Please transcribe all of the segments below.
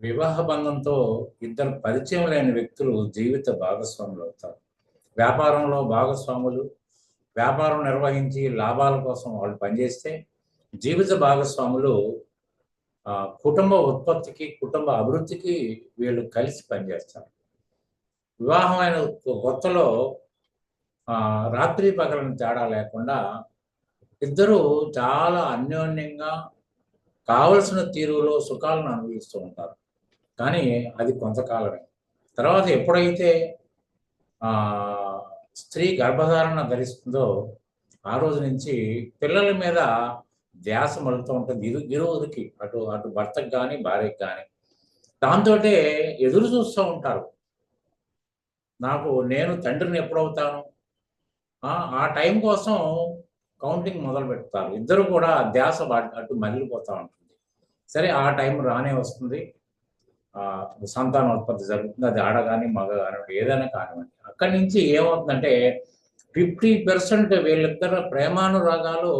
వివాహ బంధంతో ఇద్దరు పరిచయం లేని వ్యక్తులు జీవిత భాగస్వాములు అవుతారు. వ్యాపారంలో భాగస్వాములు వ్యాపారం నిర్వహించి లాభాల కోసం వాళ్ళు పనిచేస్తే జీవిత భాగస్వాములు కుటుంబ ఉత్పత్తికి కుటుంబ అభివృద్ధికి వీళ్ళు కలిసి పనిచేస్తారు. వివాహమైన కొత్తలో రాత్రి పగలని తేడా లేకుండా ఇద్దరు చాలా అన్యోన్యంగా కావలసిన తీరులో సుఖాలను అనుభవిస్తూ ఉంటారు. కానీ అది కొంతకాలమే. తర్వాత ఎప్పుడైతే స్త్రీ గర్భధారణ ధరిస్తుందో ఆ రోజు నుంచి పిల్లల మీద ధ్యాస మలుతూ ఉంటుంది. ఇరు ఇరువురికి అటు అటు భర్తకు కానీ భార్యకు కానీ దాంతో ఎదురు చూస్తూ ఉంటారు. నాకు నేను తండ్రిని ఎప్పుడవుతాను? ఆ టైం కోసం కౌంటింగ్ మొదలు పెడతారు. ఇద్దరు కూడా ధ్యాస అటు మగిలిపోతూ ఉంటుంది. సరే ఆ టైం రానే వస్తుంది. సంతానోత్పత్తి జరుగుతుంది అది ఆడ కానీ మగ కానివ్వండి ఏదైనా కానివ్వండి. అక్కడి నుంచి ఏమవుతుందంటే ఫిఫ్టీ పర్సెంట్ వీళ్ళిద్దరు ప్రేమానురాగాలు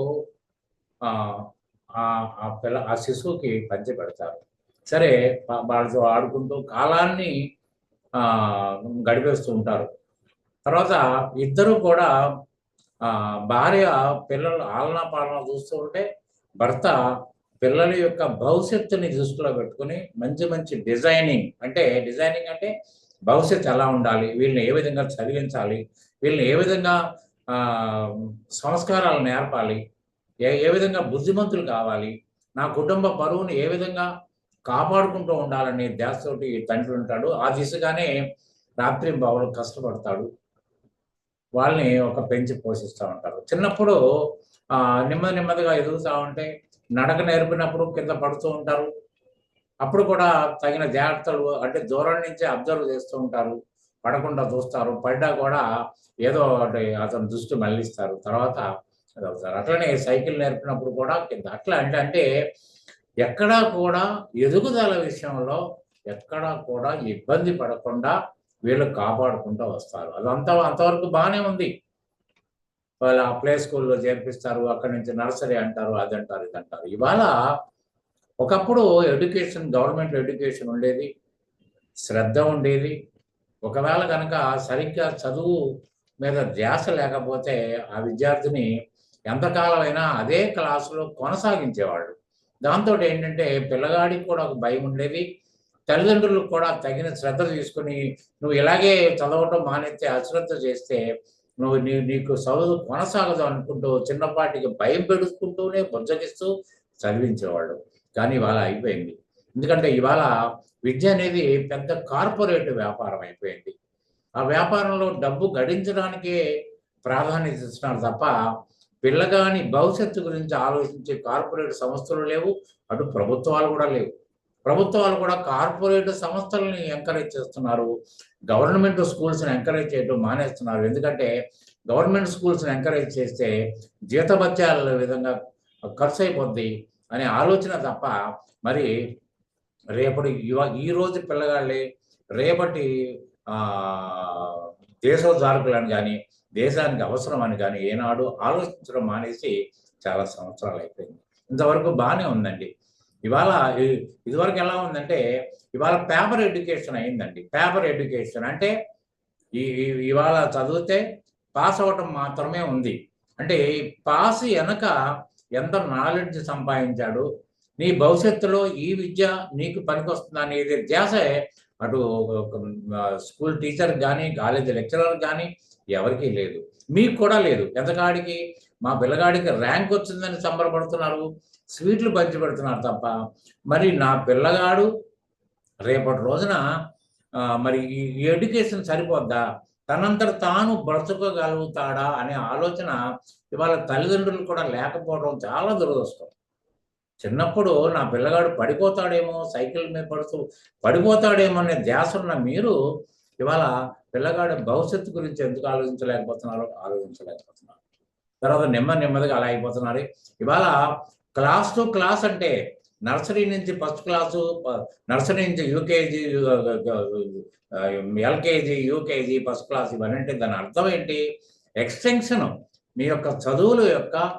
ఆ ఆ- ఆ పిల్ల ఆ శిశువుకి పంచి పెడతారు సరే వా- వాళ్ళతో ఆడుకుంటూ కాలాన్ని ఆ గడిపేస్తూ ఉంటారు. తర్వాత ఇద్దరు కూడా ఆ భార్య పిల్లలు ఆలనా పాలన చూస్తూ ఉంటే భర్త పిల్లల యొక్క భవిష్యత్తుని దృష్టిలో పెట్టుకుని మంచి మంచి డిజైనింగ్ అంటే డిజైనింగ్ అంటే భవిష్యత్తు ఎలా ఉండాలి వీళ్ళని ఏ విధంగా చదివించాలి వీళ్ళని ఏ విధంగా సంస్కారాలు నేర్పాలి ఏ ఏ విధంగా బుద్ధిమంతులు కావాలి నా కుటుంబ పరువుని ఏ విధంగా కాపాడుకుంటూ ఉండాలని ధ్యాసతోటి తండ్రి ఉంటాడు. ఆ దిశగానే రాత్రి బావులు కష్టపడతాడు. వాళ్ళని ఒక పెంచి పోషిస్తూ ఉంటారు. చిన్నప్పుడు నెమ్మది నెమ్మదిగా ఎదుగుతూ ఉంటే నడక నేర్పినప్పుడు కింద పడుతూ ఉంటారు. అప్పుడు కూడా తగిన జాగ్రత్తలు అంటే దూరం నుంచి అబ్జర్వ్ చేస్తూ ఉంటారు. పడకుండా చూస్తారు. పడ్డా కూడా ఏదో ఒకటి అతను దృష్టి మళ్ళిస్తారు. తర్వాత అది అవుతారు. అట్లనే సైకిల్ నేర్పినప్పుడు కూడా కింద అట్లా అంటే అంటే ఎక్కడా కూడా ఎదుగుదల విషయంలో ఎక్కడా కూడా ఇబ్బంది పడకుండా వీళ్ళు కాపాడుకుంటూ వస్తారు. అదంతా అంతవరకు బాగానే ఉంది. వాళ్ళ ప్లే స్కూల్లో చేర్పిస్తారు అక్కడి నుంచి నర్సరీ అంటారు అది అంటారు ఇది అంటారు ఇవాళ ఒకప్పుడు ఎడ్యుకేషన్ గవర్నమెంట్ ఎడ్యుకేషన్ ఉండేది శ్రద్ధ ఉండేది. ఒకవేళ కనుక సరిగ్గా చదువు మీద ధ్యాస లేకపోతే ఆ విద్యార్థిని ఎంతకాలమైనా అదే క్లాసులో కొనసాగించేవాళ్ళు. దాంతో ఏంటంటే పిల్లగాడికి కూడా ఒక భయం ఉండేది. తల్లిదండ్రులకు కూడా తగిన శ్రద్ధ తీసుకుని నువ్వు ఇలాగే చదవటం మానేస్తే అశ్రద్ధ చేస్తే నువ్వు నీ నీకు చదువు కొనసాగదు అనుకుంటూ చిన్నపాటికి భయం పెడుచుకుంటూనే బుజ్జగిస్తూ చదివించేవాళ్ళు. కానీ ఇవాళ అయిపోయింది. ఎందుకంటే ఇవాళ విద్య అనేది పెద్ద కార్పొరేట్ వ్యాపారం అయిపోయింది. ఆ వ్యాపారంలో డబ్బు గడించడానికే ప్రాధాన్యత ఇస్తున్నారు తప్ప పిల్లగాని భవిష్యత్తు గురించి ఆలోచించే కార్పొరేట్ సంస్థలు లేవు అటు ప్రభుత్వాలు కూడా లేవు. ప్రభుత్వాలు కూడా కార్పొరేట్ సంస్థలని ఎంకరేజ్ చేస్తున్నారు. గవర్నమెంట్ స్కూల్స్ని ఎంకరేజ్ చేయడం మానేస్తున్నారు. ఎందుకంటే గవర్నమెంట్ స్కూల్స్ని ఎంకరేజ్ చేస్తే జీతభత్యాల విధంగా ఖర్చు అయిపోద్ది అనే ఆలోచన తప్ప మరి రేపటి యువ ఈ రోజు పిల్లగాళ్ళే రేపటి దేశోద్ధారకులని కానీ దేశానికి అవసరం అని కానీ ఏనాడు ఆలోచించడం మానేసి చాలా సంవత్సరాలు అయిపోయింది. ఇంతవరకు బాగానే ఉందండి. ఇవాళ ఇదివరకు ఎలా ఉందంటే ఇవాళ పేపర్ ఎడ్యుకేషన్ అయిందండి. పేపర్ ఎడ్యుకేషన్ అంటే ఈ ఇవాళ చదివితే పాస్ అవ్వటం మాత్రమే ఉంది. అంటే పాస్ వెనక ఎంత నాలెడ్జ్ సంపాదించాడు నీ భవిష్యత్తులో ఈ విద్య నీకు పనికొస్తుంది అనేది ధ్యాసే అటు ఒక, స్కూల్ టీచర్ కానీ కాలేజీ లెక్చరర్ కానీ ఎవరికీ లేదు. మీకు కూడా లేదు. ఎంతగాడికి? మా పిల్లగాడికి ర్యాంక్ వచ్చిందని సంబరపడుతున్నారు. స్వీట్లు పంచిపెడుతున్నారు తప్ప. మరి నా పిల్లగాడు రేపటి రోజున మరి ఈ ఎడ్యుకేషన్ సరిపోద్దా? తనంతట తాను బ్రతకగలుగుతాడా అనే ఆలోచన ఇవాళ తల్లిదండ్రులు కూడా లేకపోవడం చాలా దురదృష్టం. చిన్నప్పుడు నా పిల్లగాడు పడిపోతాడేమో సైకిల్ మీద పడుతూ పడిపోతాడేమో అనే ధ్యాస ఉన్న మీరు ఇవాళ పిల్లగాడు భవిష్యత్తు గురించి ఎందుకు ఆలోచించలేకపోతున్నారో ఆలోచించలేకపోతున్నారు. తర్వాత నెమ్మది నెమ్మదిగా అలా అయిపోతున్నారు. ఇవాళ క్లాస్ టు క్లాస్ అంటే నర్సరీ నుంచి ఫస్ట్ క్లాసు ప- నర్సరీ నుంచి UKG LKG UKG first class ఇవన్నీ అంటే దాని అర్థం ఏంటి? ఎక్స్టెన్షన్ మీ యొక్క చదువుల యొక్క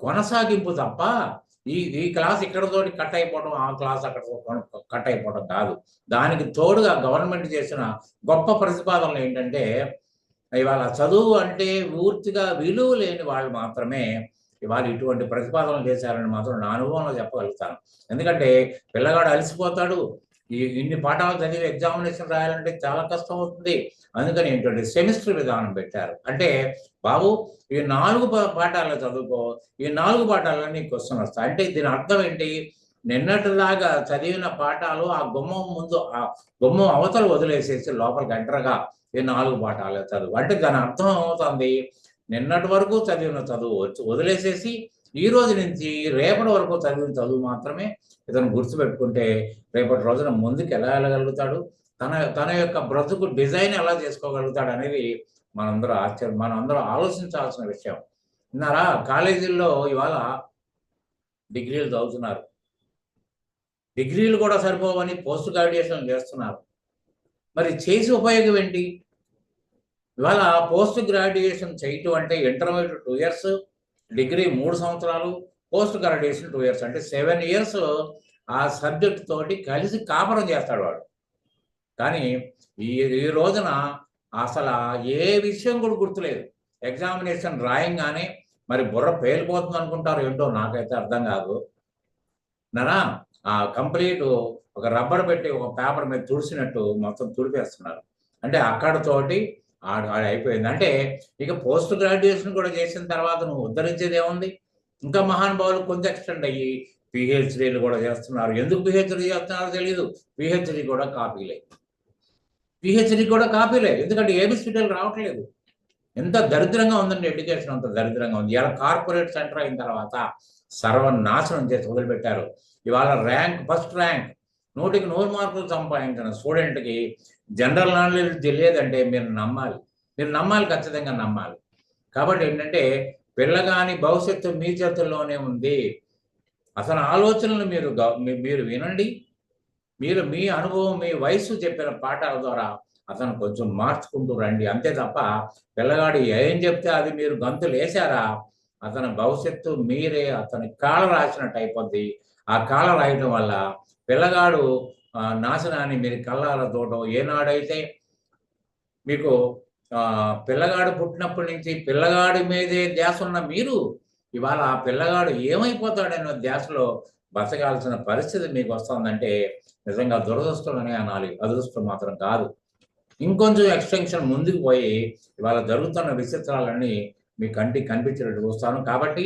కొనసాగింపు తప్ప ఈ ఈ క్లాస్ ఇక్కడతోటి కట్ అయిపోవడం ఆ క్లాస్ అక్కడ కట్ అయిపోవడం కాదు. దానికి తోడుగా గవర్నమెంట్ చేసిన గొప్ప ప్రతిపాదనలు ఏంటంటే ఇవాళ చదువు అంటే పూర్తిగా విలువ లేని వాళ్ళు మాత్రమే ఇవాళ ఇటువంటి ప్రతిపాదనలు చేశారని మాత్రం నా అనుభవంలో చెప్పగలుగుతాను. ఎందుకంటే పిల్లగాడు అలసిపోతాడు ఈ ఇన్ని పాఠాలు చదివి ఎగ్జామినేషన్ రాయాలంటే చాలా కష్టం అవుతుంది. అందుకని ఏంటంటే సెమిస్టర్ విధానం పెట్టారు. అంటే బాబు ఈ నాలుగు పాఠాలు చదువుకో ఈ నాలుగు పాఠాలన్నీ క్వశ్చన్ వస్తాయి. అంటే దీని అర్థం ఏంటి? నిన్నటిలాగా చదివిన పాఠాలు ఆ గుమ్మం ముందు ఆ గుమ్మం అవతల వదిలేసేసి లోపలికి ఎంటర్గా ఈ నాలుగు పాఠాలు చదువు. అంటే దాని అర్థం ఏమవుతుంది? నిన్నటి వరకు చదివిన చదువు వచ్చి వదిలేసేసి ఈ రోజు నుంచి రేపటి వరకు చదివిన చదువు మాత్రమే ఇతను గుర్తుపెట్టుకుంటే రేపటి రోజున ముందుకు ఎలా వెళ్ళగలుగుతాడు? తన తన యొక్క బ్రతుకు డిజైన్ ఎలా చేసుకోగలుగుతాడు అనేది మనందరూ ఆశ్చర్యం మనందరూ ఆలోచించాల్సిన విషయం. విన్నారా? కాలేజీల్లో ఇవాళ డిగ్రీలు చదువుతున్నారు. డిగ్రీలు కూడా సరిపోవని పోస్ట్ గ్రాడ్యుయేషన్ చేస్తున్నారు. మరి చేసి ఉపయోగం ఏంటి? ఇవాళ పోస్ట్ గ్రాడ్యుయేషన్ చేయటం అంటే ఇంటర్మీడియట్ టూ ఇయర్స్ డిగ్రీ మూడు సంవత్సరాలు పోస్ట్ గ్రాడ్యుయేషన్ టూ ఇయర్స్. అంటే సెవెన్ ఇయర్స్ ఆ సబ్జెక్ట్ తోటి కలిసి కాపురం చేస్తాడు వాడు. కానీ ఈ ఈ రోజున అసలు ఏ విషయం కూడా గుర్తులేదు. ఎగ్జామినేషన్ రాయంగానే మరి బుర్ర పేలిపోతుంది అనుకుంటారు ఏంటో నాకైతే అర్థం కాదు. నరా ఆ కంప్లీట్ ఒక రబ్బర్ పెట్టి ఒక పేపర్ మీద తుడిసినట్టు మొత్తం తుడిపేస్తున్నారు. అంటే అక్కడతోటి ఆడు ఆడు అయిపోయింది. అంటే ఇక పోస్ట్ గ్రాడ్యుయేషన్ కూడా చేసిన తర్వాత నువ్వు ఉద్ధరించేది ఏముంది? ఇంకా మహానుభావులు కొంచెం ఎక్స్టెండ్ అయ్యి పిహెచ్డీలు కూడా చేస్తున్నారు. ఎందుకు పిహెచ్డీ చేస్తున్నారో తెలియదు పిహెచ్డీ కూడా కాపీలే పిహెచ్డీ కూడా కాపీలే ఎందుకంటే ఏబిసిటీలు రావట్లేదు. ఎంత దరిద్రంగా ఉందండి ఎడ్యుకేషన్ అంత దరిద్రంగా ఉంది. ఇలా కార్పొరేట్ సెంటర్ అయిన తర్వాత సర్వనాశనం చేసి వదిలిపెట్టారు. ఇవాళ ర్యాంక్ ఫస్ట్ ర్యాంక్ నూటికి నూరు మార్కులు సంపాదించిన స్టూడెంట్కి జనరల్ నాలెడ్జ్ తెలియదంటే మీరు నమ్మాలి. మీరు నమ్మాలి ఖచ్చితంగా నమ్మాలి. కాబట్టి ఏంటంటే పిల్లగాని భవిష్యత్తు మీ చేతుల్లోనే ఉంది. అసలు ఆలోచనలు మీరు మీరు వినండి. మీరు మీ అనుభవం మీ వయసు చెప్పిన పాఠాల ద్వారా అతను కొంచెం మార్చుకుంటూ రండి. అంతే తప్ప పిల్లగాడు ఏం చెప్తే అది మీరు గంతులు వేశారా అతని భవిష్యత్తు మీరే అతని కాళ్ళ రాసినట్టు అయిపోద్ది. ఆ కాళ్ళ రాయటం వల్ల పిల్లగాడు నాశనాన్ని మీరు కళ్ళాల చూడడం. ఏనాడైతే మీకు పిల్లగాడు పుట్టినప్పటి నుంచి పిల్లగాడి మీదే ధ్యాస ఉన్న మీరు ఇవాళ ఆ పిల్లగాడు ఏమైపోతాడనే ధ్యాసలో బతకాల్సిన పరిస్థితి మీకు వస్తుందంటే నిజంగా దురదృష్టం అనాలి అదృష్టం మాత్రం కాదు. ఇంకొంచెం ఎక్స్టెన్షన్ ముందుకు పోయి ఇవాళ జరుగుతున్న విచిత్రాలన్నీ మీ కంటికి కనిపించినట్టు చూస్తాను. కాబట్టి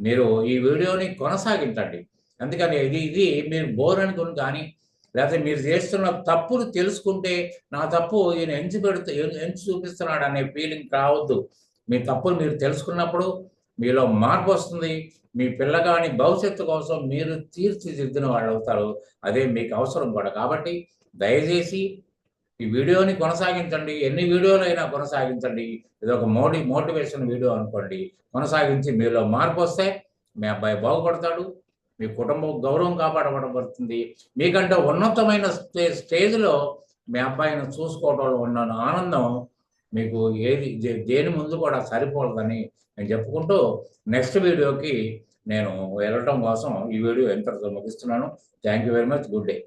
మీరు ఈ వీడియోని కొనసాగించండి. అందుకని ఇది ఇది మీరు బోర్ అనుకుని కానీ లేకపోతే మీరు చేస్తున్న తప్పులు తెలుసుకుంటే నా తప్పు ఈయన ఎంచి పెడుతూ ఎంచి చూపిస్తున్నాడు అనే ఫీలింగ్ రావద్దు. మీ తప్పులు మీరు తెలుసుకున్నప్పుడు మీలో మార్పు వస్తుంది. మీ పిల్లగాని భవిష్యత్తు కోసం మీరు తీర్చిదిద్దిన వాళ్ళు అవుతారు. అదే మీకు అవసరం కూడా. కాబట్టి దయచేసి ఈ వీడియోని కొనసాగించండి. ఎన్ని వీడియోలు అయినా కొనసాగించండి. ఇది ఒక మోటి మోటివేషన్ వీడియో అనుకోండి. కొనసాగించి మీలో మార్పు వస్తే మీ అబ్బాయి బాగుపడతాడు. మీ కుటుంబం గౌరవం కాపాడబడబడుతుంది మీకంటే ఉన్నతమైన స్టే స్టేజ్లో మీ అబ్బాయిని చూసుకోవడంలో ఉన్న ఆనందం మీకు ఏది దే- దేని ముందు కూడా సరిపోలేదని నేను చెప్పుకుంటూ నెక్స్ట్ వీడియోకి నేను వెళ్ళటం కోసం ఈ వీడియో ఎంత ముగిస్తున్నాను. Thank you very much. Good day.